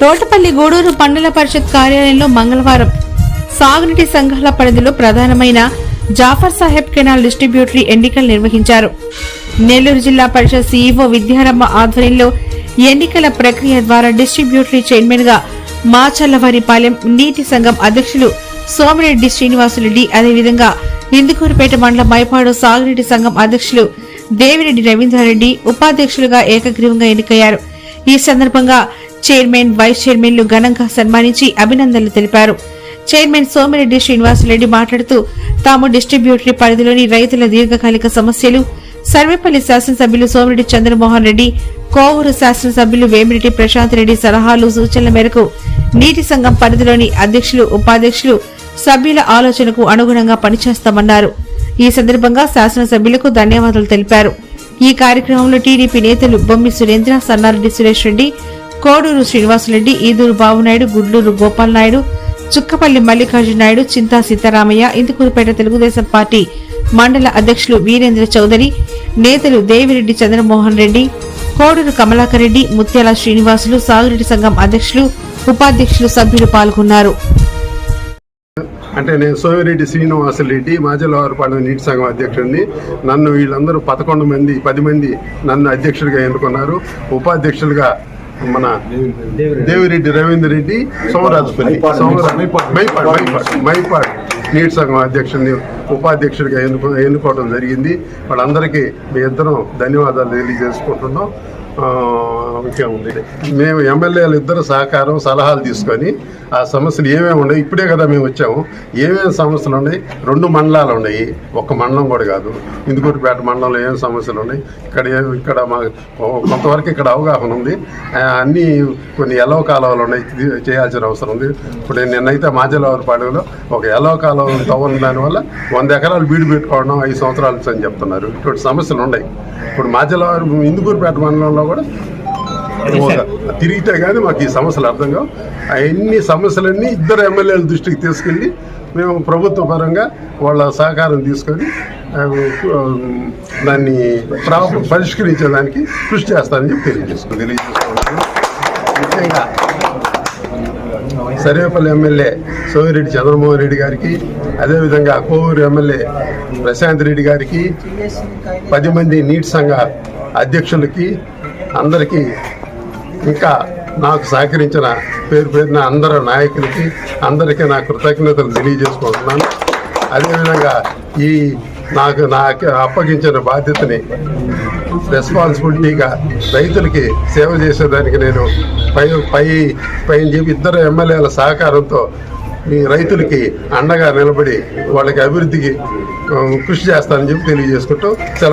తోటపల్లి గూడూరు మండల పరిషత్ కార్యాలయంలో మంగళవారం సాగునీటి సంఘాల పరిధిలో ప్రధానమైన జాఫర్ సాహెబ్ కెనాల్ డిస్ట్రిబ్యూటరీ ఎన్నికలు నిర్వహించారు. నెల్లూరు జిల్లా పరిషత్ సీఈఓ విద్యారమ్మ ఆధ్వర్యంలో ఎన్నికల ప్రక్రియ ద్వారా డిస్ట్రిబ్యూటరీ చైర్మన్గా మాచల్లవారిపాలెం నీటి సంఘం అధ్యక్షులు సోమిరెడ్డి శ్రీనివాసులరెడ్డి అదేవిధంగా ఇందుకూరుపేట మండల మైపాడు సాగునీటి సంఘం అధ్యక్షులు దేవిరెడ్డి రవీంద్రారెడ్డి ఉపాధ్యక్షులుగా ఏకగ్రీవంగా ఎన్నికయ్యారు. ఈ సందర్భంగా చైర్మన్ వైస్ చైర్మన్లు ఘనంగా సన్మానించి అభినందనలు తెలిపారు. చైర్మన్ సోమిరెడ్డి శ్రీనివాసరెడ్డి మాట్లాడుతూ తాము డిస్ట్రిబ్యూటరీ పరిధిలోని రైతుల దీర్ఘకాలిక సమస్యలు సర్వేపల్లి శాసనసభ్యులు సోమిరెడ్డి చంద్రమోహన్ రెడ్డి కోవూరు శాసనసభ్యులు వేమిరెడ్డి ప్రశాంత్ రెడ్డి సలహాలు సూచనల మేరకు నీటి సంఘం పరిధిలోని అధ్యక్షులు ఉపాధ్యక్షులు సభ్యుల ఆలోచనకు అనుగుణంగా పనిచేస్తామన్నారు. ఈ సందర్భంగా శాసనసభ్యులకు ధన్యవాదాలు తెలిపారు. ఈ కార్యక్రమంలో టీడీపీ నేతలు బొమ్మి సురేంద్ర సన్నారెడ్డి సురేష్ రెడ్డి కోడూరు శ్రీనివాసరెడ్డి ఈదూరు బాబునాయుడు గుడ్లూరు గోపాల్ నాయుడు చుక్కపల్లి మల్లికార్జున నాయుడు చింతా సీతారామయ్య ఇందుకూరుపేట తెలుగుదేశం పార్టీ మండల అధ్యక్షులు వీరేంద్ర చౌదరి నేతలు దేవిరెడ్డి చంద్రమోహన్ రెడ్డి కోడూరు కమలాకర్ రెడ్డి ముత్యాల శ్రీనివాసులు సాగురెడ్డి సంఘం అధ్యక్షులు ఉపాధ్యక్షులు సభ్యులు పాల్గొన్నారు. అంటే నేను సోమిరెడ్డి శ్రీనివాసరెడ్డి మాజలవారిపాలెం నీటి సంఘం అధ్యక్షుడిని. నన్ను వీళ్ళందరూ పదకొండు మంది పది మంది నన్ను అధ్యక్షుడిగా ఎన్నుకున్నారు. ఉపాధ్యక్షులుగా మన దేవిరెడ్డి రవీందర్ రెడ్డి సోమరాజుపల్లి సోమరాజు మైపాడ్ మైపాడ్ మైపాడ్. నీటి సంఘం అధ్యక్షుడిని ఉపాధ్యక్షుడిగా ఎన్నుకో ఎన్నుకోవడం జరిగింది. వాళ్ళందరికీ మీ ఇద్దరం ధన్యవాదాలు తెలియజేసుకుంటున్నాం. ఆ, మేము ఎమ్మెల్యేలు ఇద్దరు సహకారం సలహాలు తీసుకొని ఆ సమస్యలు ఏమేమి ఉన్నాయి ఇప్పుడే కదా మేము వచ్చాము. ఏమేమి సమస్యలు ఉన్నాయి? రెండు మండలాలు ఉన్నాయి. ఒక్క మండలం కూడా కాదు. ఇందుకూరుపేట మండలంలో ఏమేమి సమస్యలు ఉన్నాయి? ఇక్కడ ఇక్కడ మా కొంతవరకు ఇక్కడ అవగాహన ఉంది. అన్నీ కొన్ని ఎలవ కాలువలు ఉన్నాయి. చేయాల్సిన అవసరం ఉంది. ఇప్పుడు నిన్నైతే మాజలవారిపాడులో ఒక ఎలవ కాలువ తవ్వని దానివల్ల వంద ఎకరాలు బీడు పెట్టుకోవడం ఐదు సంవత్సరాల అని చెప్తున్నారు. ఇటువంటి సమస్యలు ఉన్నాయి. ఇప్పుడు మాజలవారి ఇందుకూరుపేట మండలంలో కూడా తిరిగితే కానీ మాకు ఈ సమస్యలు అర్థం కావు. అన్ని సమస్యలన్నీ ఇద్దరు ఎమ్మెల్యేల దృష్టికి తీసుకెళ్ళి మేము ప్రభుత్వ పరంగా వాళ్ళ సహకారం తీసుకొని దాన్ని ప్రా- పరిష్కరించేదానికి కృషి చేస్తానని చెప్పి తెలియజేసుకుంటున్నాను. ముఖ్యంగా సర్వేపల్లి ఎమ్మెల్యే సోమిరెడ్డి చంద్రమోహన్ రెడ్డి గారికి అదేవిధంగా కోవూరు ఎమ్మెల్యే ప్రశాంత్ రెడ్డి గారికి పది మంది నీటి సంఘ అధ్యక్షులకి అందరికీ ఇంకా నాకు సహకరించిన పేరు పేరున అందరు నాయకులకి అందరికీ నా కృతజ్ఞతలు తెలియజేసుకుంటున్నాను. అదేవిధంగా ఈ నాకు నాకు అప్పగించిన బాధ్యతని రెస్పాన్సిబిలిటీగా రైతులకి సేవ చేసేదానికి నేను పై పై పైన చెప్పి ఇద్దరు ఎమ్మెల్యేల సహకారంతో మీ రైతులకి అండగా నిలబడి వాళ్ళకి అభివృద్ధికి కృషి చేస్తానని చెప్పి తెలియజేసుకుంటూ సెలవు